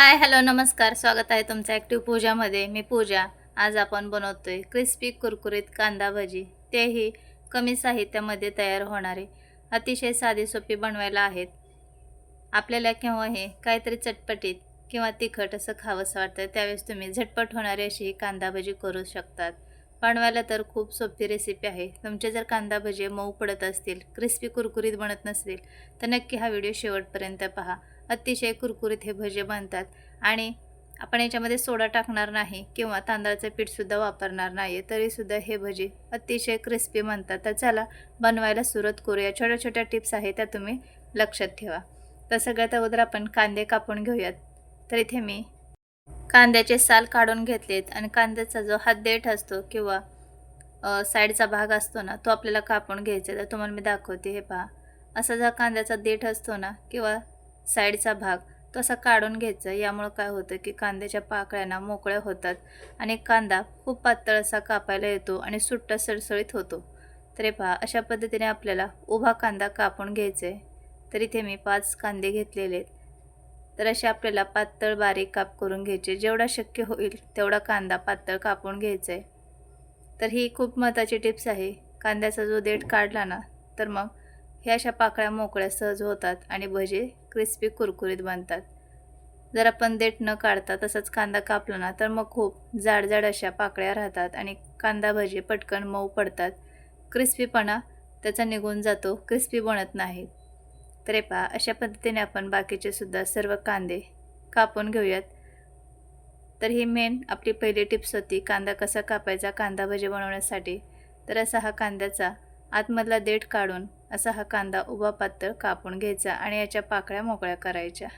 Hi hello नमस्कार. स्वागत आहे तुमचं ॲक्टिव्ह पूजामध्ये मी पूजा. आज आपण बनवतोय क्रिस्पी कुरकुरीत कांदा भजी. तेही कमी साहित्यामध्ये तयार होणारे. अतिशय साधी सोपी बनवायला आहेत. आपल्याला केव्हा हे काहीतरी चटपटीत किंवा तिखट असं खावंसं वाटतं त्यावेळेस तुम्ही झटपट होणारी अशी ही कांदा भजी करू शकतात. बनवायला तर खूप सोपी रेसिपी आहे. तुमचे जर कांदा भजी मऊ पडत असतील क्रिस्पी कुरकुरीत बनत नसतील तर नक्की हा व्हिडिओ शेवटपर्यंत पहा. अतिशय कुरकुरीत हे भजे बनतात. आणि आपण याच्यामध्ये सोडा टाकणार नाही किंवा तांदळाचं पीठसुद्धा वापरणार नाही तरीसुद्धा हे भजी अतिशय क्रिस्पी बनतात. तर चला बनवायला सुरुवात करूया. छोट्या छोट्या टिप्स आहेत त्या तुम्ही लक्षात ठेवा. तर सगळ्यात अगोदर आपण कांदे कापून घेऊयात. तर इथे मी कांद्याचे साल काढून घेतलेत आणि कांद्याचा जो हात देठ असतो किंवा साईडचा भाग असतो ना तो आपल्याला कापून घ्यायचा तर तुम्हाला मी दाखवते हे पहा. असा जो कांद्याचा देठ असतो ना किंवा साईडचा भाग तो असा काढून घ्यायचा. यामुळं काय होतं की कांद्याच्या पाकळ्यांना मोकळ्या होतात आणि कांदा खूप पातळ असा कापायला येतो आणि सुट्टा सळसळीत होतो. तरी पहा अशा पद्धतीने आपल्याला उभा कांदा कापून घ्यायचा आहे तर इथे मी पाच कांदे घेतलेले आहेत. तर असे आपल्याला पातळ बारीक काप करून घ्यायचे. जेवढा शक्य होईल तेवढा कांदा पातळ कापून घ्यायचा आहे तर ही खूप महत्त्वाची टिप्स आहे. कांद्याचा जो देठ काढला ना तर मग ह्या अशा पाकळ्या मोकळ्या सहज होतात आणि भजे क्रिस्पी कुरकुरीत बनतात. जर आपण देठ न काढता तसंच कांदा कापला ना तर मग खूप जाड जाड अशा पाकळ्या राहतात आणि कांदा भजे पटकन मऊ पडतात. क्रिस्पीपणा त्याचा निघून जातो क्रिस्पी बनत नाहीत तर हे पहा अशा पद्धतीने आपण बाकीचे सुद्धा सर्व कांदे कापून घेऊयात. तर ही मेन आपली पहिली टिप्स होती कांदा कसा कापायचा कांदा भजे बनवण्यासाठी. तर असा हा कांद्याचा आतमधला देठ काढून असा हा कांदा उभा पातळ कापून घ्यायचा आणि याच्या पाकळ्या मोकळ्या करायच्या.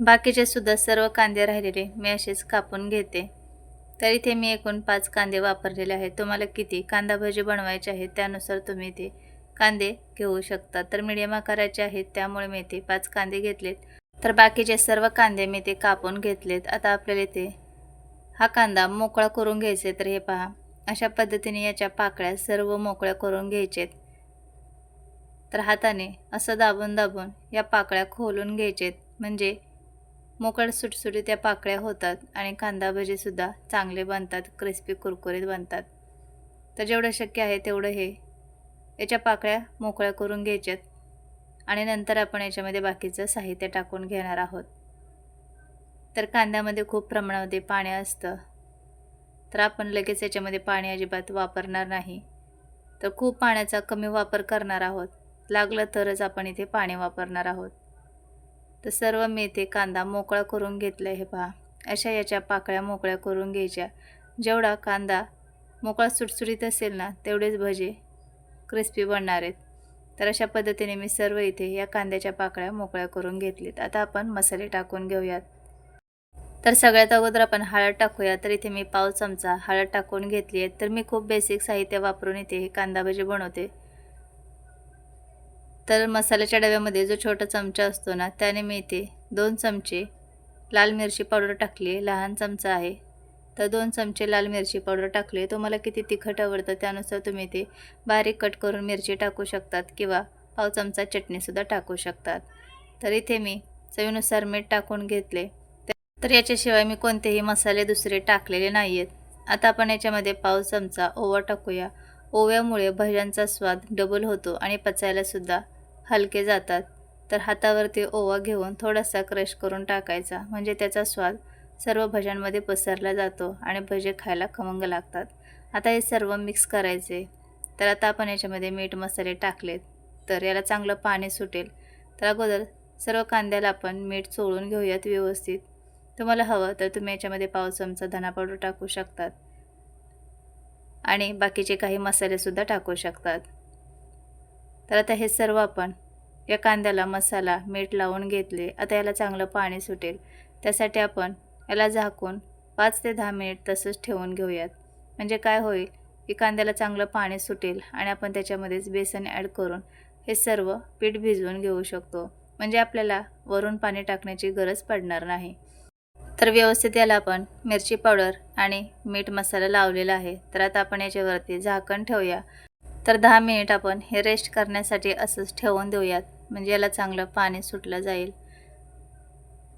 बाकीचे सुद्धा सर्व कांदे राहिलेले मी असेच कापून घेते. तर इथे मी एकूण पाच कांदे वापरलेले आहेत. तुम्हाला किती कांदा भजी बनवायचे आहेत त्यानुसार तुम्ही ते कांदे घेऊ शकता. तर मिडियम आकाराचे आहेत त्यामुळे मी ते पाच कांदे घेतलेत. तर बाकीचे सर्व कांदे मी ते कापून घेतलेत. आता आपल्याला इथे हा कांदा मोकळा करून घ्यायचे तर हे पहा. अशा पद्धतीने याच्या पाकळ्या सर्व मोकळ्या करून घ्यायचेत. तर हाताने असं दाबून दाबून या पाकळ्या खोलून घ्यायचेत. म्हणजे मोकळ सुटसुटीत त्या पाकळ्या होतात आणि कांदा भजीसुद्धा चांगले बनतात क्रिस्पी कुरकुरीत बनतात. तर जेवढं शक्य आहे तेवढं हे. याच्या पाकळ्या मोकळ्या करून घ्यायच्यात आणि नंतर आपण याच्यामध्ये बाकीचं साहित्य टाकून घेणार आहोत. तर कांद्यामध्ये खूप प्रमाणामध्ये पाणी असतं. तर आपण लगेच याच्यामध्ये पाणी अजिबात वापरणार नाही. तर खूप पाण्याचा कमी वापर करणार आहोत. लागलं तरच आपण इथे पाणी वापरणार आहोत. तर सर्व मी इथे कांदा मोकळा करून घेतला हे पहा. अशा याच्या पाकळ्या मोकळ्या करून घ्यायच्या. जेवढा कांदा मोकळा सुटसुटीत असेल ना तेवढेच भजे क्रिस्पी बनणार आहेत. तर अशा पद्धतीने मी सर्व इथे या कांद्याच्या पाकळ्या मोकळ्या करून घेतलीत. आता आपण मसाले टाकून घेऊयात. तर सगळ्यात अगोदर आपण हळद टाकूया. तर इथे मी पाव चमचा हळद टाकून घेतली आहे. तर मी खूप बेसिक साहित्य वापरून इथे हे कांदा भजी बनवते. तर मसाल्याच्या डब्यामध्ये जो छोटा चमचा असतो ना त्याने मी इथे दोन चमचे लाल मिरची पावडर टाकली लहान चमचा आहे. तर दोन चमचे लाल मिरची पावडर टाकली तुम्हाला किती तिखट आवडतं त्यानुसार तुम्ही ते बारीक कट करून मिरची टाकू शकतात किंवा पाव चमचा चटणीसुद्धा टाकू शकतात. तर इथे मी चवीनुसार मीठ टाकून घेतले. तर याच्याशिवाय मी कोणतेही मसाले दुसरे टाकलेले नाही आहेत आता आपण याच्यामध्ये पाव चमचा ओवा टाकूया. ओव्यामुळे भज्यांचा स्वाद डबल होतो आणि पचायलासुद्धा हलके जातात. तर हातावरती ओवा घेऊन थोडासा क्रश करून टाकायचा. म्हणजे त्याचा स्वाद सर्व भज्यांमध्ये पसरला जातो आणि भजे खायला खमंग लागतात. आता हे सर्व मिक्स करायचे. तर आता आपण याच्यामध्ये मीठ मसाले टाकलेत. तर याला चांगलं पाणी सुटेल. तर अगोदर सर्व कांद्याला आपण मीठ चोळून घेऊयात व्यवस्थित. तुम्हाला हवं तर तुम्ही याच्यामध्ये पाव चमचा धना पावडर टाकू शकतात. आणि बाकीचे काही मसालेसुद्धा टाकू शकतात. तर आता हे सर्व आपण या कांद्याला मसाला मीठ लावून घेतले. आता याला चांगलं पाणी सुटेल. त्यासाठी आपण याला झाकून पाच ते दहा मिनिट तसंच ठेवून घेऊयात. म्हणजे काय होईल? की कांद्याला चांगलं पाणी सुटेल आणि आपण त्याच्यामध्येच बेसन ॲड करून हे सर्व पीठ भिजवून घेऊ शकतो. म्हणजे आपल्याला वरून पाणी टाकण्याची गरज पडणार नाही. तर व्यवस्थित याला आपण मिरची पावडर आणि मीठ मसाला लावलेला आहे. तर आता आपण याच्यावरती झाकण ठेवूया. तर दहा मिनिट आपण हे रेस्ट करण्यासाठी असंच ठेवून देऊयात. म्हणजे याला चांगलं पाणी सुटलं जाईल.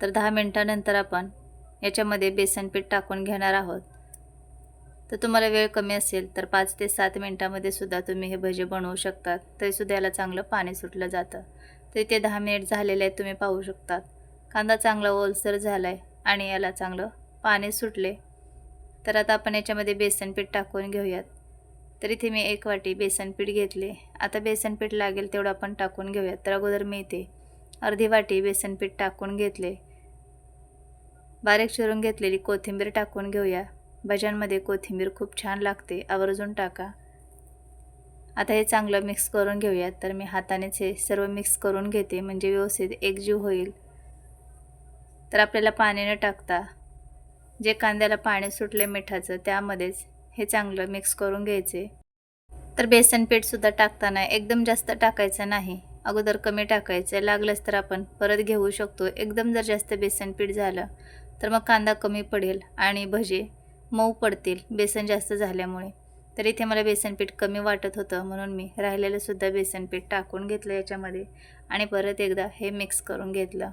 तर दहा मिनटानंतर आपण याच्यामध्ये बेसनपीठ टाकून घेणार आहोत. तर तुम्हाला वेळ कमी असेल तर पाच ते सात मिनटामध्ये सुद्धा तुम्ही हे भजे बनवू शकतात तरीसुद्धा याला चांगलं पाणी सुटलं जातं. तर इथे दहा मिनिट झालेले आहेत तुम्ही पाहू शकतात. कांदा चांगला ओलसर झाला आहे आणि याला चांगलं पाणी सुटले. तर आता आपण याच्यामध्ये बेसनपीठ टाकून घेऊयात. तर इथे मी एक वाटी बेसनपीठ घेतले. आता बेसनपीठ लागेल तेवढं आपण टाकून घेऊयात. तर अगोदर मी इथे अर्धी वाटी बेसनपीठ टाकून घेतले. बारीक चिरून घेतलेली कोथिंबीर टाकून घेऊया. भज्यांमध्ये कोथिंबीर खूप छान लागते. आवर्जून टाका. आता हे चांगलं मिक्स करून घेऊयात. तर मी हातानेच हे सर्व मिक्स करून घेते. म्हणजे व्यवस्थित एकजीव होईल. तर आपल्याला पाणी न टाकता जे कांद्याला पाणी सुटले मिठाचं त्यामध्येच हे चांगलं मिक्स करून घ्यायचे. तर बेसन पीठसुद्धा टाकताना एकदम जास्त टाकायचं नाही. अगोदर कमी टाकायचं. लागलंच तर आपण परत घेऊ शकतो. एकदम जर जास्त बेसन पीठ झालं तर मग कांदा कमी पडेल आणि भजे मऊ पडतील बेसन जास्त झाल्यामुळे. तर इथे मला बेसन पीठ कमी वाटत होतं म्हणून मी राहिलेलंसुद्धा बेसन पीठ टाकून घेतलं याच्यामध्ये आणि परत एकदा हे मिक्स करून घेतलं.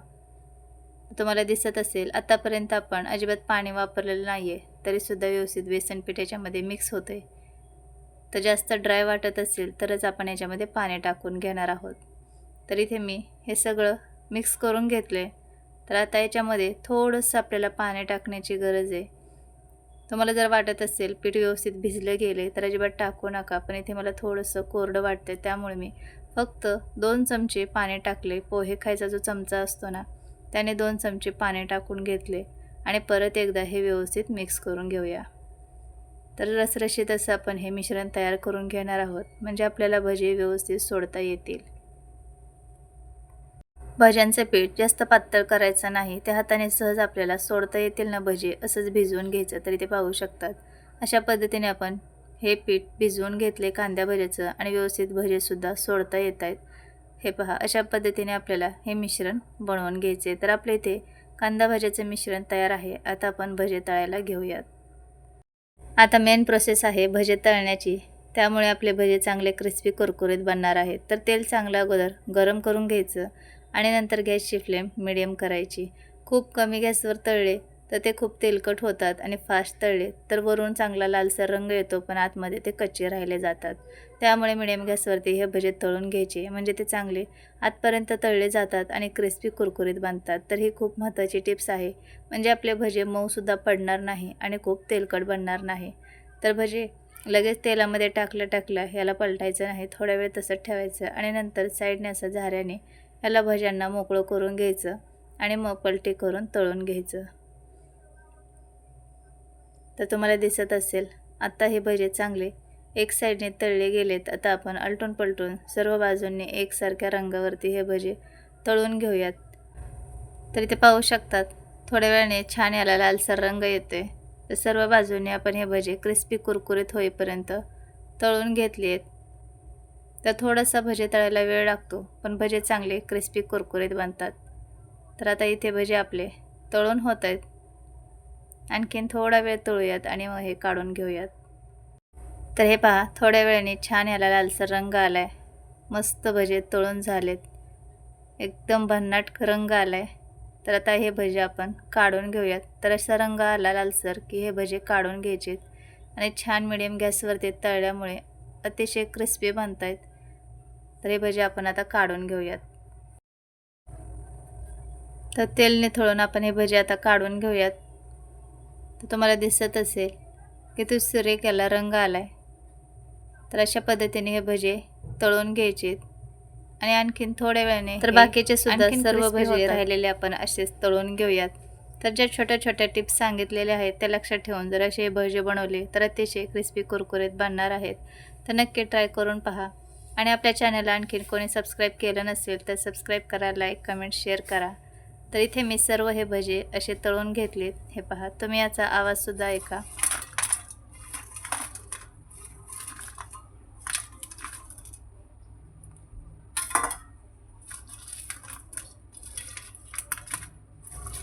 तुम्हाला दिसत असेल आतापर्यंत आपण अजिबात पाणी वापरलेलं नाही आहे तरीसुद्धा व्यवस्थित बेसन पीठ याच्यामध्ये मिक्स आहे तर जास्त ड्राय वाटत असेल तरच आपण याच्यामध्ये पाणी टाकून घेणार आहोत. तर इथे मी हे सगळं मिक्स करून घेतले तर आता याच्यामध्ये थोडंसं आपल्याला पाणी टाकण्याची गरज आहे. तुम्हाला जर वाटत असेल पीठ व्यवस्थित भिजले गेले तर अजिबात टाकू नका पण इथे मला थोडंसं कोरडं वाटतं त्यामुळे मी फक्त दोन चमचे पाणी टाकले पोहे खायचा जो चमचा असतो ना त्याने दोन चमचे पाणी टाकून घेतले आणि परत एकदा हे व्यवस्थित मिक्स करून घेऊया. तर रसरशीत असं आपण हे मिश्रण तयार करून घेणार आहोत म्हणजे आपल्याला भजे व्यवस्थित सोडता येतील. भज्यांचं पीठ जास्त पातळ करायचं नाही त्या हाताने सहज आपल्याला सोडता येतील ना भजे असंच भिजवून घ्यायचं तरी ते पाहू शकतात. अशा पद्धतीने आपण हे पीठ भिजवून घेतले कांद्या भज्याचं आणि व्यवस्थित भजेसुद्धा सोडता येत आहेत. हे पहा अशा पद्धतीने आपल्याला हे मिश्रण बनवून घ्यायचे तर आपल्या इथे कांदा भाज्याचं मिश्रण तयार आहे. आता आपण भजे तळायला घेऊयात. आता मेन प्रोसेस आहे भजे तळण्याची. त्यामुळे आपले भजे चांगले क्रिस्पी कुरकुरीत बनणार आहेत. तर तेल चांगलं अगोदर गरम करून घ्यायचं आणि नंतर गॅसची फ्लेम मिडियम करायची. खूप कमी गॅसवर तळले तर ते खूप तेलकट होतात आणि फास्ट तळले तर वरून चांगला लालसर रंग येतो पण आतमध्ये ते कच्चे राहिले जातात. त्यामुळे मिडियम गॅसवरती हे भजे तळून घ्यायचे म्हणजे ते चांगले आतपर्यंत तळले जातात आणि क्रिस्पी कुरकुरीत बनतात. तर ही खूप महत्त्वाची टिप्स आहे. म्हणजे आपले भजे मऊसुद्धा पडणार नाही आणि खूप तेलकट बनणार नाही. तर भजे लगेच तेलामध्ये टाकलं टाकलं याला पलटायचं नाही थोड्या वेळ तसंच ठेवायचं आणि नंतर साईडने असं झाऱ्याने याला भज्यांना मोकळं करून घ्यायचं आणि मग पलटी करून तळून घ्यायचं. तर तुम्हाला दिसत असेल आत्ता हे भजे चांगले. एक साईडने तळले गेलेत. आता आपण अलटून पलटून सर्व बाजूंनी एकसारख्या रंगावरती हे भजे तळून घेऊयात. तर इथे पाहू शकतात थोड्या वेळाने छान याला लालसर रंग येतोय. तर सर्व बाजूने आपण हे भजे क्रिस्पी कुरकुरीत होईपर्यंत तळून घेतली आहेत तर थोडासा भजे तळायला वेळ लागतो पण भजे चांगले क्रिस्पी कुरकुरीत बनतात. तर आता इथे भजे आपले तळून होत आहेत. आणखीन थोडा वेळ तळूयात आणि मग हे काढून घेऊयात. तर हे पहा थोड्या वेळाने छान याला लालसर रंग आला आहे मस्त भजे तळून झालेत. एकदम भन्नाट रंग आला आहे तर आता हे भजे आपण काढून घेऊयात. तर असा रंग आला लालसर की हे भजे काढून घ्यायचेत. आणि छान मिडियम गॅसवरती तळल्यामुळे अतिशय क्रिस्पी बनत आहेत तर हे भजे आपण आता काढून घेऊयात. तर तेल निथळून आपण हे भजे आता काढून घेऊयात. तर तुम्हाला दिसत असेल की तो सुरेखाला रंग आला आहे तर अशा पद्धतीने हे भजे तळून घ्यायचे. आणि आणखीन थोड्या वेळाने तर बाकीचे सुद्धा सर्व भजे राहिलेले आपण असेच तळून घेऊयात. तर ज्या छोट्या छोट्या टिप्स सांगितलेल्या आहेत त्या लक्षात ठेवून जर असे भजे बनवले तर अतिशय क्रिस्पी कुरकुरीत बनणार आहेत. तर नक्की ट्राय करून पहा. आणि आपल्या चॅनलला आणखीन कोणी सबस्क्राईब केलं नसेल तर सबस्क्राईब करा लाईक कमेंट शेअर करा. तर इथे मी सर्व हे भजे असे तळून घेतलेत हे पहा. तुम्ही याचा आवाजसुद्धा ऐका.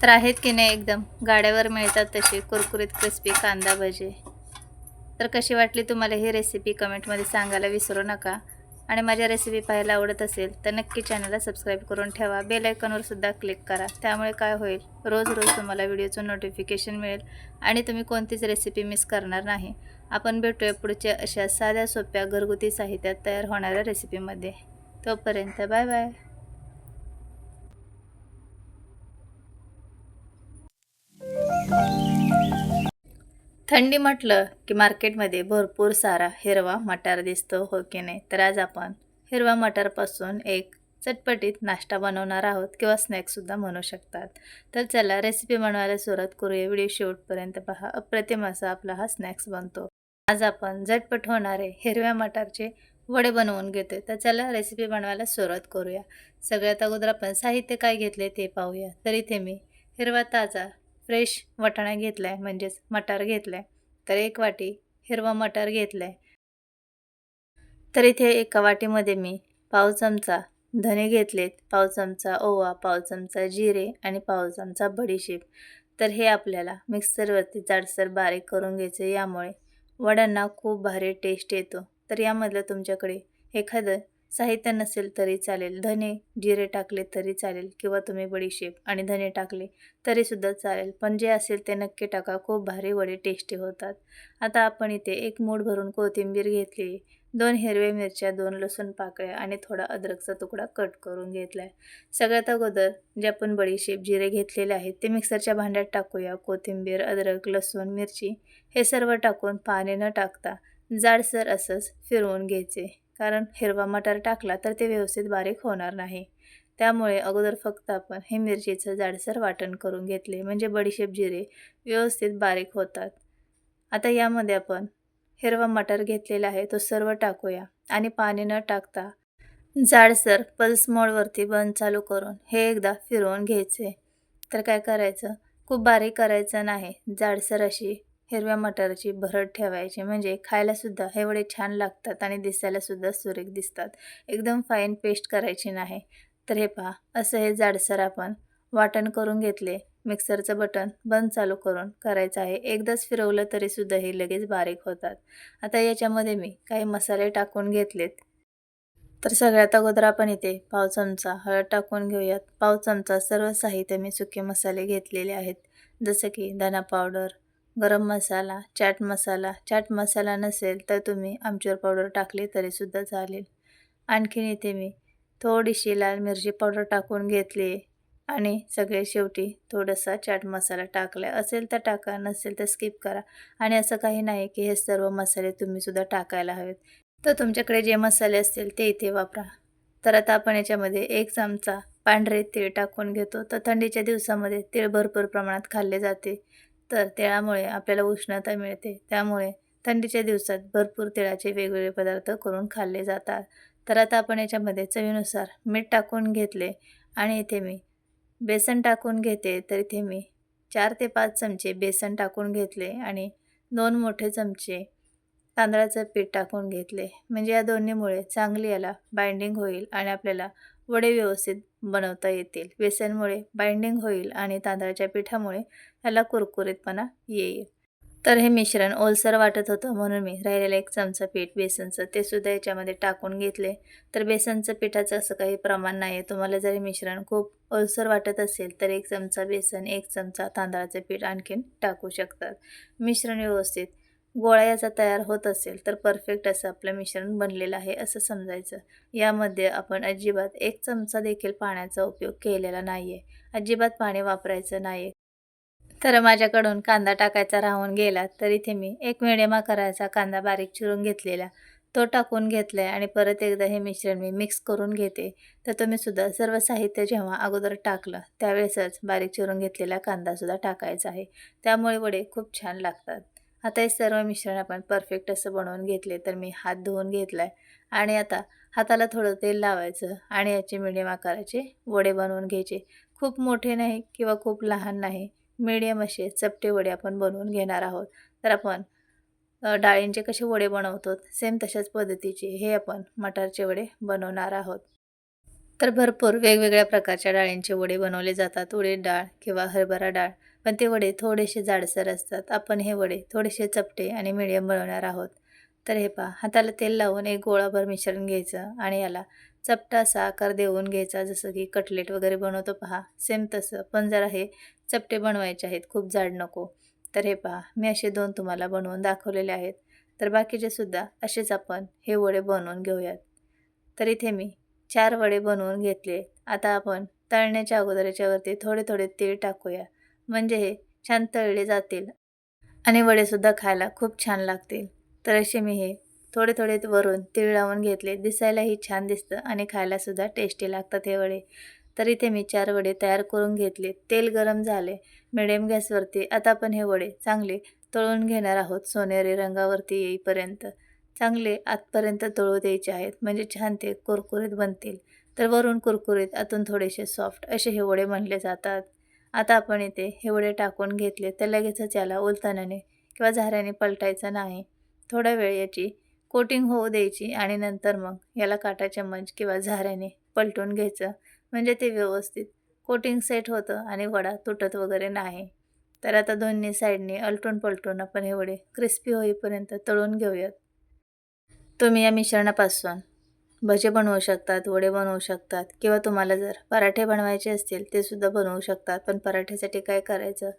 तर आहेत की नाही एकदम? गाड्यावर मिळतात तसे कुरकुरीत क्रिस्पी कांदा भजे. तर कशी वाटली तुम्हाला ही रेसिपी कमेंटमध्ये सांगायला विसरू नका. आणि माझ्या रेसिपी पाहायला आवडत असेल तर नक्की चॅनलला सबस्क्राईब करून ठेवा. बेल आयकॉनवर सुद्धा क्लिक करा. त्यामुळे काय होईल? रोज रोज तुम्हाला व्हिडिओचं नोटिफिकेशन मिळेल आणि तुम्ही कोणतीच रेसिपी मिस करणार नाही. आपण भेटूया पुढच्या अशा साध्या सोप्या घरगुती साहित्यात तयार होणाऱ्या रेसिपीमध्ये तोपर्यंत बाय बाय थंडी म्हटलं की मार्केटमध्ये भरपूर सारा हिरवा मटार दिसतो हो की नाही? तर आज आपण हिरवा मटारपासून एक चटपटीत नाश्ता बनवणार आहोत किंवा स्नॅक्ससुद्धा म्हणू शकतात. तर चला रेसिपी बनवायला सुरुवात करूया. व्हिडिओ शेवटपर्यंत पहा. अप्रतिम असा आपला हा स्नॅक्स बनतो. आज आपण झटपट होणारे हिरव्या मटारचे वडे बनवून घेतोय. तर चला रेसिपी बनवायला सुरुवात करूया. सगळ्यात अगोदर आपण साहित्य काय घेतले ते पाहूया. तर इथे मी हिरवा ताजा फ्रेश वाटाणा घेतला आहे म्हणजेच मटार घेतला आहे तर एक वाटी हिरवा मटार घेतला आहे तर इथे एका वाटीमध्ये मी पाव चमचा धने घेतलेत पाव चमचा ओवा पाव चमचा जिरे आणि पाव चमचा बडीशेप. तर हे आपल्याला मिक्सरवरती जाडसर बारीक करून घ्यायचं यामुळे वड्यांना खूप भारी टेस्ट येतो. तर यामधलं तुमच्याकडे एखादं साहित्य नसेल तरी चालेल. धने जिरे टाकले तरी चालेल किंवा तुम्ही बडीशेप आणि धने टाकले तरीसुद्धा चालेल. पण जे असेल ते नक्की टाका. खूप भारी वडे टेस्टी होतात. आता आपण इथे एक मूठ भरून कोथिंबीर घेतली. दोन हिरव्या मिरच्या दोन लसूण पाकळ्या आणि थोडा अद्रकचा तुकडा कट करून घेतला आहे सगळ्यात अगोदर जे आपण बडीशेप जिरे घेतलेले आहेत ते मिक्सरच्या भांड्यात टाकूया. कोथिंबीर अद्रक लसूण मिरची हे सर्व टाकून पाणी न टाकता जाडसर असंच फिरवून घ्यायचे. कारण हिरवा मटार टाकला तर ते व्यवस्थित बारीक होणार नाही. त्यामुळे अगोदर फक्त आपण हे मिरचीचं जाडसर वाटण करून घेतले म्हणजे बडीशेप जिरे व्यवस्थित बारीक होतात. आता यामध्ये आपण हिरवा मटार घेतलेला आहे तो सर्व टाकूया. आणि पाणी न टाकता जाडसर पल्स मोडवरती बंद चालू करून हे एकदा फिरवून घ्यायचे. तर काय करायचं? खूप बारीक करायचं नाही. जाडसर अशी हिरव्या मटारची भरड ठेवायची. म्हणजे खायलासुद्धा हे वडे छान लागतात आणि दिसायलासुद्धा सुरेख दिसतात. एकदम फाईन पेस्ट करायची नाही. तर हे पहा असं हे जाडसर आपण वाटण करून घेतले. मिक्सरचं बटन बंद चालू करून करायचं आहे. एकदाच फिरवलं तरीसुद्धा हे लगेच बारीक होतात. आता याच्यामध्ये मी काही मसाले टाकून घेतलेत. तर सगळ्यात अगोदर आपण इथे पाव चमचा हळद टाकून घेऊयात. पाव चमचा सर्व साहित्य मी सुके मसाले घेतलेले आहेत. जसं की धना पावडर गरम मसाला चाट मसाला चाट मसाला नसेल तर तुम्ही आमचूर पावडर टाकली तरीसुद्धा चालेल. आणखीन इथे मी थोडीशी लाल मिरची पावडर टाकून घेतली आणि सगळे शेवटी थोडासा चाट मसाला टाकला. असेल तर टाका नसेल तर स्किप करा. आणि असं काही नाही की हे सर्व मसाले तुम्हीसुद्धा टाकायला हवेत. तर तुमच्याकडे जे मसाले असतील ते इथे वापरा. तर आता आपण याच्यामध्ये एक चमचा पांढरे तीळ टाकून घेतो. तर थंडीच्या दिवसामध्ये तीळ भरपूर प्रमाणात खाल्ले जाते. तर तिळामुळे आपल्याला उष्णता मिळते. त्यामुळे थंडीच्या दिवसात भरपूर तिळाचे वेगवेगळे पदार्थ करून खाल्ले जातात. तर आता आपण याच्यामध्ये चवीनुसार मीठ टाकून घेतले आणि इथे मी बेसन टाकून घेते. तर इथे मी चार ते पाच चमचे बेसन टाकून घेतले आणि दोन मोठे चमचे तांदळाचं पीठ टाकून घेतले. म्हणजे या दोन्हीमुळे चांगली याला बाइंडिंग होईल आणि आपल्याला वडे व्यवस्थित बनवता येतील. बेसनमुळे बाइंडिंग होईल आणि तांदळाच्या पिठामुळे याला कुरकुरीतपणा येईल. तर हे मिश्रण ओलसर वाटत होतं म्हणून मी राहिलेलं एक चमचा पीठ बेसनचं ते सुद्धा याच्यामध्ये टाकून घेतले. तर बेसनचं पिठाचं असं काही प्रमाण नाही आहे तुम्हाला जरी मिश्रण खूप ओलसर वाटत असेल तर एक चमचा बेसन एक चमचा तांदळाचं पीठ आणखीन टाकू शकतात. मिश्रण व्यवस्थित गोळा याचा तयार होत असेल तर परफेक्ट असं आपलं मिश्रण बनलेलं आहे असं समजायचं. यामध्ये आपण अजिबात एक चमचा देखील पाण्याचा उपयोग केलेला नाही आहे अजिबात पाणी वापरायचं नाही तर माझ्याकडून कांदा टाकायचा राहून गेला तर इथे मी एक मिडियम आकाराचा कांदा बारीक चिरून घेतलेला. तो टाकून घेतला आहे आणि परत एकदा हे मिश्रण मी मिक्स करून घेते. तर तुम्हीसुद्धा सर्व साहित्य जेव्हा अगोदर टाकलं त्यावेळेसच बारीक चिरून घेतलेला कांदासुद्धा टाकायचा आहे. त्यामुळे वडे खूप छान लागतात. आता हे सर्व मिश्रण आपण परफेक्ट असं बनवून घेतले तर मी हात धुवून घेतला आहे आणि आता हाताला थोडं तेल लावायचं आणि याचे मिडियम आकाराचे वडे बनवून घ्यायचे. खूप मोठे नाही किंवा खूप लहान नाही मिडियम असे चपटे वडे आपण बनवून घेणार आहोत. तर आपण डाळींचे कसे वडे बनवतो सेम तशाच पद्धतीचे हे आपण मटारचे वडे बनवणार आहोत. तर भरपूर वेगवेगळ्या प्रकारच्या डाळींचे वडे बनवले जातात. उडीद डाळ किंवा हरभरा डाळ. पण ते वडे थोडेसे जाडसर असतात. आपण हे वडे थोडेसे चपटे आणि मिडियम बनवणार आहोत. तर हे पहा हाताला तेल लावून एक गोळाभर मिश्रण घ्यायचं आणि याला चपटा असा आकार देऊन घ्यायचा जसं की कटलेट वगैरे बनवतो पहा. सेम तसं पण जरा हे चपटे बनवायचे आहेत खूप जाड नको. तर हे पहा मी असे दोन तुम्हाला बनवून दाखवलेले आहेत. तर बाकीचे सुद्धा असेच आपण हे वडे बनवून घेऊयात. तर इथे मी चार वडे बनवून घेतले आता आपण तळण्याच्या अगोदर याच्यावरती थोडे थोडे तीळ टाकूया. म्हणजे हे छान तळले जातील. आणि वडेसुद्धा खायला खूप छान लागतील. तर असे मी हे थोडे थोडे वरून तीळ लावून घेतले. दिसायलाही छान दिसतं आणि खायलासुद्धा टेस्टी लागतात हे वडे. तर इथे मी चार वडे तयार करून घेतले. तेल गरम झाले. मिडियम गॅसवरती आता आपण हे वडे चांगले तळून घेणार आहोत. सोनेरी रंगावरती येईपर्यंत. चांगले आतपर्यंत तळू द्यायचे आहेत. म्हणजे छान ते कुरकुरीत बनतील. तर वरून कुरकुरीत आतून थोडेसे सॉफ्ट असे हे वडे म्हणले जातात. आता आपण इथे एवढे टाकून घेतले तर लगेचच याला उलतानाने किंवा झाऱ्याने पलटायचं नाही. थोडा वेळ याची कोटिंग होऊ द्यायची आणि नंतर मग याला काटा चम्मच किंवा झाऱ्याने पलटून घ्यायचं. म्हणजे ते व्यवस्थित कोटिंग सेट होतं आणि वडा तुटत वगैरे नाही. तर आता दोन्ही साईडने अलटून पलटून आपण हे वडे क्रिस्पी होईपर्यंत तळून घेऊयात. तुम्ही या मिश्रणापासून भजे बनवू शकतात वडे बनवू शकतात किंवा तुम्हाला जर पराठे बनवायचे असतील ते सुद्धा बनवू शकतात. पण पराठ्यासाठी काय करायचं?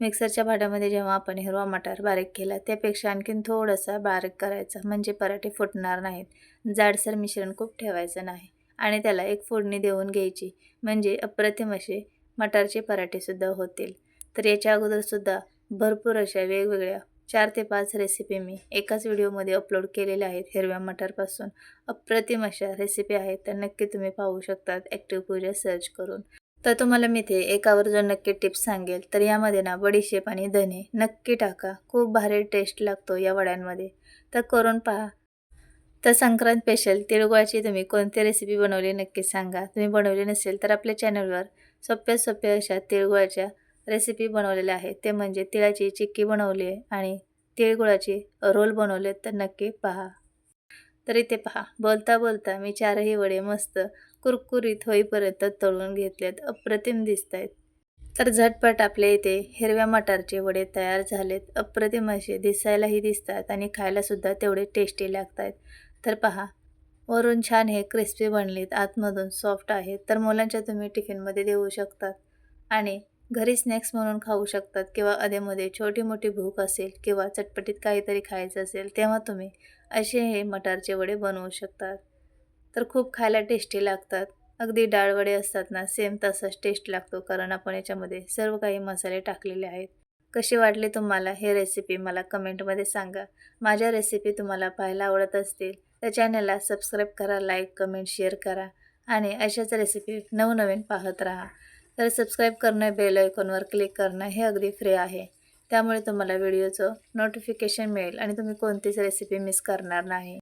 मिक्सरच्या भांड्यामध्ये जेव्हा आपण हिरवा मटार बारीक केला त्यापेक्षा आणखीन थोडासा बारीक करायचा. म्हणजे पराठे फुटणार नाहीत. जाडसर मिश्रण खूप ठेवायचं नाही. आणि त्याला एक फोडणी देऊन घ्यायची. म्हणजे अप्रतिम असे मटारचे पराठेसुद्धा होतील. तर याच्या अगोदरसुद्धा भरपूर अशा वेगवेगळ्या चार ते पाच रेसिपी मी एकाच व्हिडिओमध्ये अपलोड केलेल्या आहेत. हिरव्या मटारपासून अप्रतिम अशा रेसिपी आहेत. तर नक्की तुम्ही पाहू शकतात. ॲक्टिव्ह पूजा सर्च करून. तर तुम्हाला मी ते एकावर जो नक्की टिप्स सांगेल तर यामध्ये ना बडीशेप आणि धने नक्की टाका. खूप भारी टेस्ट लागतो या वड्यांमध्ये. तर करून पहा. तर संक्रांत स्पेशल तिळगुळाची तुम्ही कोणती रेसिपी बनवली नक्की सांगा. तुम्ही बनवली नसेल तर आपल्या चॅनलवर सोप्या सोप्या अशा तिळगुळाच्या रेसिपी बनवलेल्या आहेत. ते म्हणजे तिळाची चिक्की बनवली आहे आणि तिळगुळाचे रोल बनवले तर नक्की पहा. तर इथे पहा. बोलता बोलता मी चारही वडे मस्त कुरकुरीत होईपर्यंत तळून घेतलेत. अप्रतिम दिसत आहेत तर झटपट आपल्या इथे हिरव्या मटारचे वडे तयार झालेत. अप्रतिम असे दिसायलाही दिसतात आणि खायलासुद्धा तेवढे टेस्टी लागत आहेत तर पहा. वरून छान हे क्रिस्पी बनलेत. आतमधून सॉफ्ट आहेत तर मुलांच्या तुम्ही टिफिनमध्ये देऊ शकतात. आणि घरी स्नॅक्स म्हणून खाऊ शकतात किंवा अधेमध्ये छोटी मोठी भूक असेल किंवा चटपटीत काहीतरी खायचं असेल तेव्हा तुम्ही असे हे मटारचे वडे बनवू शकतात. तर खूप खायला टेस्टी लागतात. अगदी डाळ वडे असतात ना सेम तसाच टेस्ट लागतो कारण आपण याच्यामध्ये सर्व काही मसाले टाकलेले आहेत. कशी वाटली तुम्हाला हे रेसिपी मला कमेंटमध्ये सांगा. माझ्या रेसिपी तुम्हाला पाहायला आवडत असतील तर चॅनलला सबस्क्राईब करा लाईक कमेंट शेअर करा आणि अशाच रेसिपी नवनवीन पाहत राहा. तर सबस्क्राईब करणं बेल आयकॉनवर क्लिक करणं हे अगदी फ्री आहे. त्यामुळे तुम्हाला व्हिडिओचं नोटिफिकेशन मिळेल आणि तुम्ही कोणतीच रेसिपी मिस करणार नाही.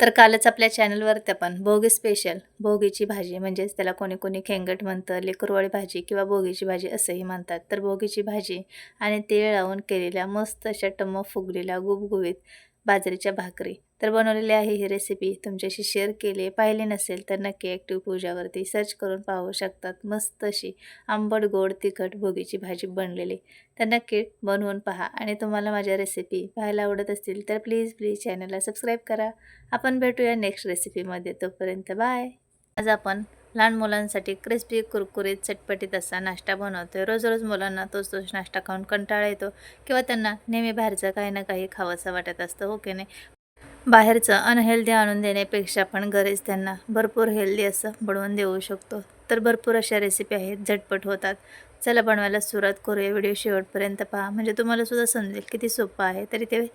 तर कालच आपल्या चॅनलवरती आपण भोगी स्पेशल भोगीची भाजी म्हणजेच त्याला कोणी कोणी खेंगट म्हणतं लेकुरवाळी भाजी किंवा भोगीची भाजी असंही म्हणतात. तर भोगीची भाजी आणि तेळ लावून केलेल्या मस्त अशा टम्म फुगलेल्या गुबगुबीत बाजरीच्या भाकरी. तर बनवलेली आहे ही रेसिपी तुमच्याशी शेअर केली पाहिली नसेल तर नक्की ॲक्टिव्ह पूजावरती सर्च करून पाहू शकतात. मस्त अशी आंबट गोड तिखट भोगीची भाजी बनलेली. तर नक्की बनवून पहा. आणि तुम्हाला माझ्या रेसिपी पाहायला आवडत असतील तर प्लीज प्लीज चॅनलला सबस्क्राईब करा. आपण भेटूया नेक्स्ट रेसिपीमध्ये तोपर्यंत बाय आज आपण लहान मुलांसाठी क्रिस्पी कुरकुरीत चटपटीत असा नाश्ता बनवतो रोज रोज मुलांना तोच तोच नाश्ता खाऊन कंटाळा येतो किंवा त्यांना नेहमी बाहेरचं काही ना काही खावंसं वाटत असतं हो की नाही? बाहेरचं अनहेल्दी आणून देण्यापेक्षा आपण घरीच त्यांना भरपूर हेल्दी असं बनवून देऊ शकतो. तर भरपूर अशा रेसिपी आहेत झटपट होतात. चला बनवायला सुरुवात करूया. व्हिडिओ शेवटपर्यंत पहा. म्हणजे तुम्हाला सुद्धा समजेल किती सोपं आहे. तरी ते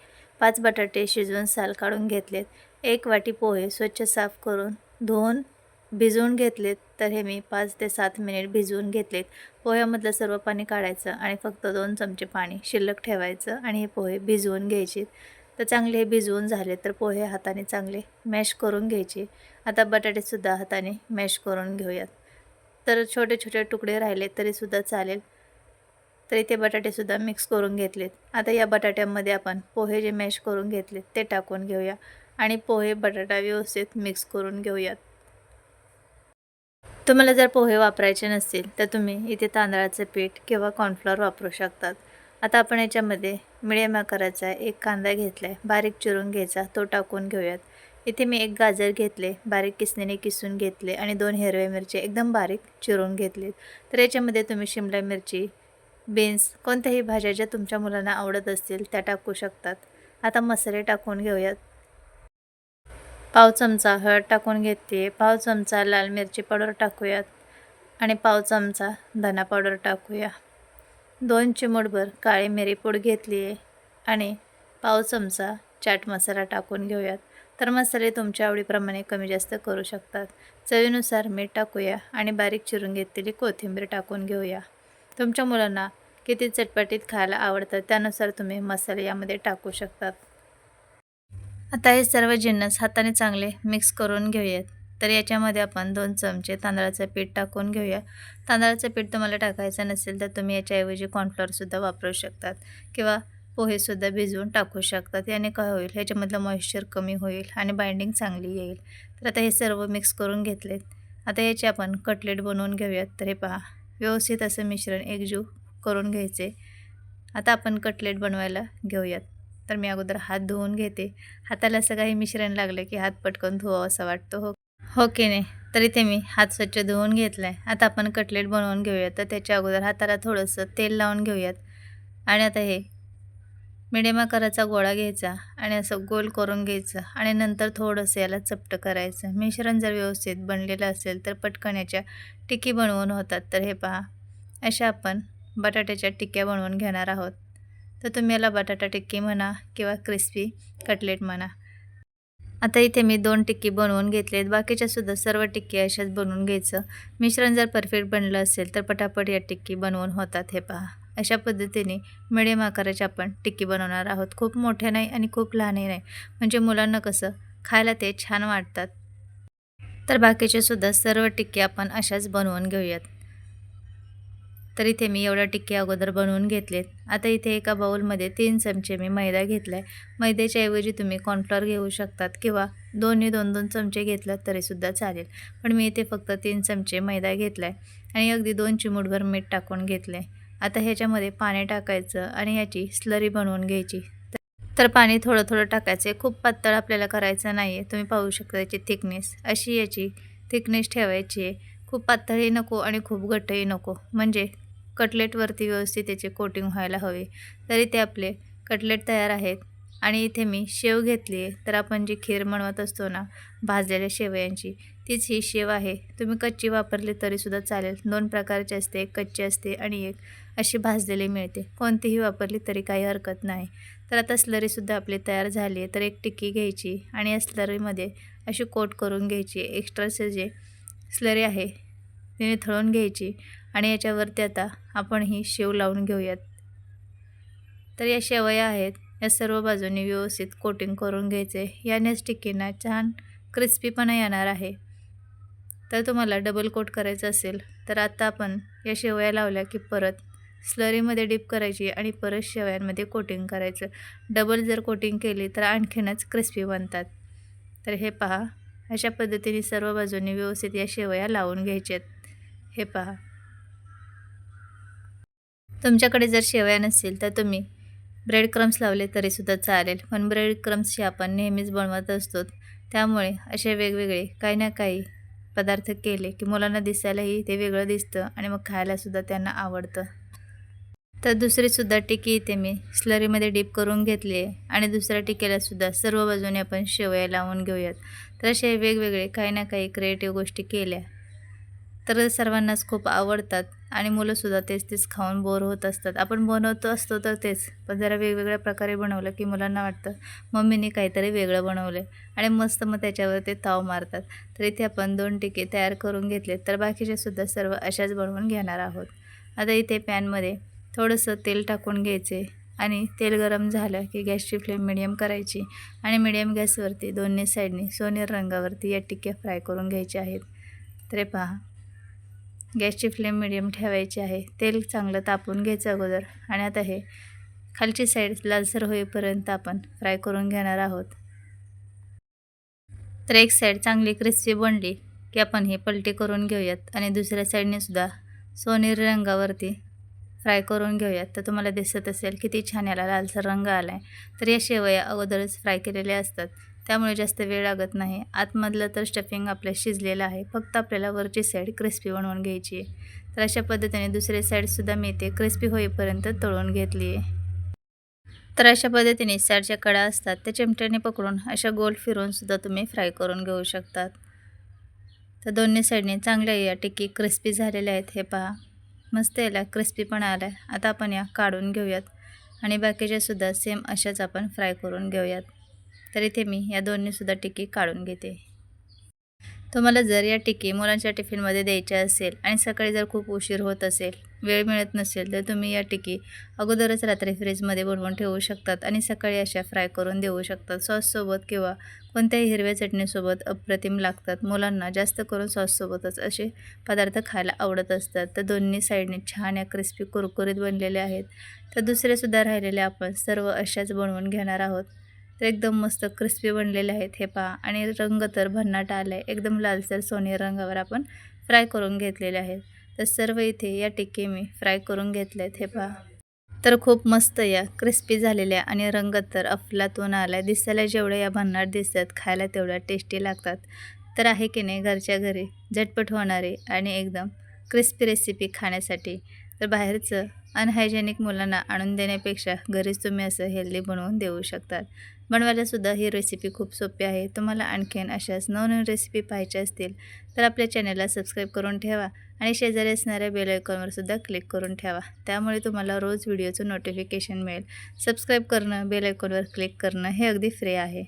पाच बटाटे शिजवून साल काढून घेतलेत. एक वाटी पोहे स्वच्छ साफ करून धुवून भिजवून घेतलेत तर हे मी पाच ते सात मिनिट भिजवून घेतलेत. पोह्यामधलं सर्व पाणी काढायचं आणि फक्त दोन चमचे पाणी शिल्लक ठेवायचं आणि हे पोहे भिजवून घ्यायचे. तर चांगले हे भिजवून झाले तर पोहे हाताने चांगले मॅश करून घ्यायचे. आता बटाटेसुद्धा हाताने मॅश करून घेऊयात. तर छोटे छोटे तुकडे राहिले तरीसुद्धा चालेल. तर इथे बटाटेसुद्धा मिक्स करून घेतलेत. आता या बटाट्यामध्ये आपण पोहे जे मॅश करून घेतलेत ते टाकून घेऊया आणि पोहे बटाटा व्यवस्थित मिक्स करून घेऊयात. तुम्हाला जर पोहे वापरायचे नसतील तर तुम्ही इथे तांदळाचं पीठ किंवा कॉर्नफ्लॉवर वापरू शकतात. आता आपण याच्यामध्ये मिडियम आकाराचा एक कांदा घेतला आहे बारीक चिरून घ्यायचा तो टाकून घेऊयात. इथे मी एक गाजर घेतले बारीक किसणीने किसून घेतले आणि दोन हिरव्या मिरची एकदम बारीक चिरून घेतले तर याच्यामध्ये तुम्ही शिमला मिरची बीन्स कोणत्याही भाज्या ज्या तुमच्या मुलांना आवडत असतील त्या टाकू शकतात. आता मसाले टाकून घेऊयात. पाव चमचा हळद टाकून घेते. पाव चमचा लाल मिरची पावडर टाकूयात आणि पाव चमचा धना पावडर टाकूया. दोन चिमूटभर काळी मिरी पूड घेतली आहे आणि पाव चमचा चाट मसाला टाकून घेऊयात. तर मसाले तुमच्या आवडीप्रमाणे कमी जास्त करू शकतात. चवीनुसार मीठ टाकूया आणि बारीक चिरून घेतलेली कोथिंबीर टाकून घेऊया. तुमच्या मुलांना किती चटपटीत खायला आवडतं त्यानुसार तुम्ही मसाले यामध्ये टाकू शकतात. आता हे सर्व जिन्नस हाताने चांगले मिक्स करून घेऊयात. तर याच्यामध्ये आपण दोन चमचे तांदळाचं पीठ टाकून घेऊया. तांदळाचं पीठ तुम्हाला टाकायचं नसेल तर तुम्ही याच्याऐवजी कॉर्नफ्लॉरसुद्धा वापरू शकतात किंवा पोहेसुद्धा भिजवून टाकू शकतात. याने काय होईल? ह्याच्यामधलं मॉइश्चर कमी होईल आणि बाइंडिंग चांगली येईल. तर आता हे सर्व मिक्स करून घेतलेत. आता याचे आपण कटलेट बनवून घेऊयात. तर हे पहा व्यवस्थित असं मिश्रण एकजीव करून घ्यायचे. आता आपण कटलेट बनवायला घेऊयात. तर मी अगोदर हात धुवून घेते. हाताला असं काही मिश्रण लागलं की हात पटकन धुवावं असं वाटतो हो. हो की नाही? तर इथे मी हात स्वच्छ धुवून घेतला आहे आता आपण कटलेट बनवून घेऊयात. तर त्याच्या अगोदर हाताला थोडंसं तेल लावून घेऊयात. आणि आता हे मिडियम आकाराचा गोळा घ्यायचा आणि असं गोल करून घ्यायचं आणि नंतर थोडंसं याला चपटं करायचं. मिश्रण जर व्यवस्थित बनलेलं असेल तर पटकन याच्या टिकी बनवून होतात. तर हे पहा अशा आपण बटाट्याच्या टिक्क्या बनवून घेणार आहोत. तर तुम्ही याला बटाटा टिक्की म्हणा किंवा क्रिस्पी कटलेट म्हणा. आता इथे मी दोन टिक्की बनवून घेतलेत. बाकीच्या सुद्धा सर्व टिक्की अशाच बनवून घ्यायचं. मिश्रण जर परफेक्ट बनलं असेल तर पटापट या टिक्की बनवून होतात हे पहा. अशा पद्धतीने मिडियम आकाराच्या आपण टिक्की बनवणार आहोत. खूप मोठ्या नाही आणि खूप लहानही नाही. म्हणजे मुलांना कसं खायला ते छान वाटतात. तर बाकीचे सुद्धा सर्व टिक्की आपण अशाच बनवून घेऊयात. तर इथे मी एवढ्या टिक्की अगोदर बनवून घेतलेत. आता इथे एका बाऊलमध्ये तीन चमचे मी मैदा घेतला आहे मैद्याच्या ऐवजी तुम्ही कॉर्नफ्लॉर घेऊ शकतात किंवा दोन्ही दोन दोन चमचे घेतलात तरीसुद्धा चालेल. पण मी इथे फक्त तीन चमचे मैदा घेतला आहे आणि अगदी दोन चिमूटभर मीठ टाकून घेतलं आहे आता ह्याच्यामध्ये पाणी टाकायचं आणि ह्याची स्लरी बनवून घ्यायची. तर पाणी थोडं थोडं टाकायचं खूप पातळ आपल्याला करायचं नाही आहे तुम्ही पाहू शकता याची थिकनेस अशी याची थिकनेस ठेवायची आहे. खूप पातळही नको आणि खूप घट्टही नको. म्हणजे कटलेटवरती व्यवस्थित त्याचे कोटिंग व्हायला हवे. तरी ते आपले कटलेट तयार आहेत. आणि इथे मी शेव घेतली आहे तर आपण जी खीर बनवत असतो ना भाजलेल्या शेवयांची तीच ही शेव आहे. तुम्ही कच्ची वापरली तरीसुद्धा चालेल. दोन प्रकारची असते. एक कच्ची असते आणि एक अशी भाजलेली मिळते. कोणतीही वापरली तरी काही हरकत नाही. तर आता स्लरीसुद्धा आपली तयार झाली आहे तर एक टिक्की घ्यायची आणि या स्लरीमध्ये अशी कोट करून घ्यायची. एक्स्ट्राचे जे स्लरी आहे तिने थळून घ्यायची. आणि याच्यावरती आता आपण ही शेव लावून घेऊयात. तर या शेवया आहेत. या सर्व बाजूंनी व्यवस्थित कोटिंग करून घ्यायचे. यानेच टिक्कीना छान क्रिस्पीपणा येणार आहे. तर तुम्हाला डबल कोट करायचं असेल तर आत्ता आपण या शेवया लावल्या की परत स्लरीमध्ये डिप करायची आणि परत शेवयांमध्ये कोटिंग करायचं. डबल जर कोटिंग केली तर आणखीनच क्रिस्पी बनतात. तर हे पहा अशा पद्धतीने सर्व बाजूंनी व्यवस्थित या शेवया लावून घ्यायच्यात. हे पहा. तुमच्याकडे जर शेवया नसेल तर तुम्ही ब्रेड क्रम्स लावले तरीसुद्धा चालेल. पण ब्रेड क्रम्सची आपण नेहमीच बनवत असतो. त्यामुळे असे वेगवेगळे काही ना काही पदार्थ केले की मुलांना दिसायलाही ते वेगळं दिसतं आणि मग खायलासुद्धा त्यांना आवडतं. तर दुसरीसुद्धा टिकी इथे मी. स्लरीमध्ये डीप करून घेतली आहे आणि दुसऱ्या टिकेलासुद्धा सर्व बाजूने आपण शेवया लावून घेऊयात. तर असे वेगवेगळे काही ना काही क्रिएटिव्ह गोष्टी केल्या. तर सर्वांनाच खूप आवडतात. आणि मुलंसुद्धा तेच तेच खाऊन बोर होत असतात. आपण बनवतो असतो तर तेच पण जरा वेगवेगळ्या प्रकारे बनवलं की मुलांना वाटतं मम्मीने काहीतरी वेगळं बनवलं आणि मस्त मग त्याच्यावर ते ताव मारतात. तर इथे आपण दोन टिके तयार करून घेतले तर बाकीचेसुद्धा सर्व अशाच बनवून घेणार आहोत. आता इथे पॅनमध्ये थोडंसं तेल टाकून घ्यायचे आणि तेल गरम झालं की गॅसची फ्लेम मिडियम करायची आणि मिडियम गॅसवरती दोन्ही साईडनी सोनेर रंगावरती या टिक्क्या फ्राय करून घ्यायच्या आहेत. तर पहा. गॅसची फ्लेम मिडियम ठेवायची आहे. तेल चांगलं तापून घ्यायचं अगोदर. आणि आता हे खालची साईड लालसर होईपर्यंत आपण फ्राय करून घेणार आहोत. तर एक साईड चांगली क्रिस्पी बनली की आपण हे पलटी करून घेऊयात. आणि दुसऱ्या साईडने सुद्धा सोनेरी रंगावरती फ्राय करून घेऊयात. तर तुम्हाला दिसत असेल किती छान याला लालसर रंग आला आहे तर या शेवया अगोदरच फ्राय केलेल्या असतात. त्यामुळे जास्त वेळ लागत नाही. आतमधलं तर स्टफिंग आपलं शिजलेलं आहे. फक्त आपल्याला वरची साईड क्रिस्पी बनवून घ्यायची आहे. तर अशा पद्धतीने दुसरी साईडसुद्धा मी ते क्रिस्पी होईपर्यंत तळून घेतली आहे. तर अशा पद्धतीने साईडच्या कडा असतात. त्या चिमट्याने पकडून अशा गोल फिरवूनसुद्धा तुम्ही फ्राय करून घेऊ शकतात. तर दोन्ही साईडने चांगल्या या टिक्की क्रिस्पी झालेल्या आहेत हे पहा. मस्त याला क्रिस्पी पण आला आता आपण या काढून घेऊयात. आणि बाकीच्यासुद्धा सेम अशाच आपण फ्राय करून घेऊयात. तर इथे मी या दोन्हीसुद्धा टिक्की काढून घेते. तुम्हाला जर या टिक्की मुलांच्या टिफिनमध्ये द्यायच्या असेल आणि सकाळी जर खूप उशीर होत असेल वेळ मिळत नसेल तर तुम्ही या टिक्की अगोदरच रात्री फ्रीजमध्ये बनवून ठेवू शकतात आणि सकाळी अशा फ्राय करून देऊ शकतात. सॉससोबत किंवा कोणत्याही हिरव्या चटणीसोबत अप्रतिम लागतात. मुलांना जास्त करून सॉससोबतच असे पदार्थ खायला आवडत असतात. तर दोन्ही साईडने छान या क्रिस्पी कुरकुरीत बनलेले आहेत. तर दुसरेसुद्धा राहिलेले आपण सर्व अशाच बनवून घेणार आहोत. तर एकदम मस्त क्रिस्पी बनलेले आहेत हे पहा. आणि रंग तर भन्नाट आला आहे एकदम लालसर सोने रंगावर आपण फ्राय करून घेतलेले आहेत. तर सर्व इथे या टिक्की मी फ्राय करून घेतले आहेत हे पहा. तर खूप मस्त या क्रिस्पी झालेल्या आणि रंग तर अफलातून आला आहे दिसायला जेवढ्या या भन्नाट दिसतात खायला तेवढ्या टेस्टी लागतात. तर आहे की नाही घरच्या घरी झटपट होणारे आणि एकदम क्रिस्पी रेसिपी खाण्यासाठी. तर बाहेरचं अनहायजेनिक मुलांना आणून देण्यापेक्षा घरीच तुम्ही असं हेल्दी बनवून देऊ शकतात. बनवायलासुद्धा ही रेसिपी खूप सोपी आहे. तुम्हाला आणखीन अशाच नवनवीन रेसिपी पाहायच्या असतील तर आपल्या चॅनलला सबस्क्राईब करून ठेवा आणि शेजारी असणाऱ्या बेल आयकॉनवर सुद्धा क्लिक करून ठेवा. त्यामुळे तुम्हाला रोज व्हिडिओचं नोटिफिकेशन मिळेल. सबस्क्राईब करणं बेल आयकॉनवर क्लिक करणं हे अगदी फ्री आहे.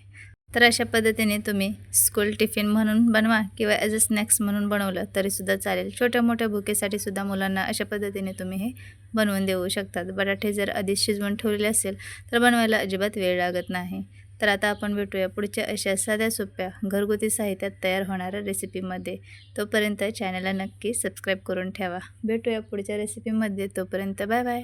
तर अशा पद्धतीने तुम्ही स्कूल टिफिन म्हणून बनवा किंवा ॲज अ स्नॅक्स म्हणून बनवलं तरीसुद्धा चालेल. छोट्या मोठ्या भुकेसाठी सुद्धा मुलांना अशा पद्धतीने तुम्ही हे बनवून देऊ शकतात. बटाटे जर आधीच शिजवून ठेवलेले असेल तर बनवायला अजिबात वेळ लागत नाही. तर आता आपण भेटूया पुढच्या अशा साध्या सोप्या घरगुती साहित्यात तयार होणाऱ्या रेसिपीमध्ये तोपर्यंत चॅनलला नक्की सबस्क्राईब करून ठेवा. भेटूया पुढच्या रेसिपीमध्ये तोपर्यंत बाय बाय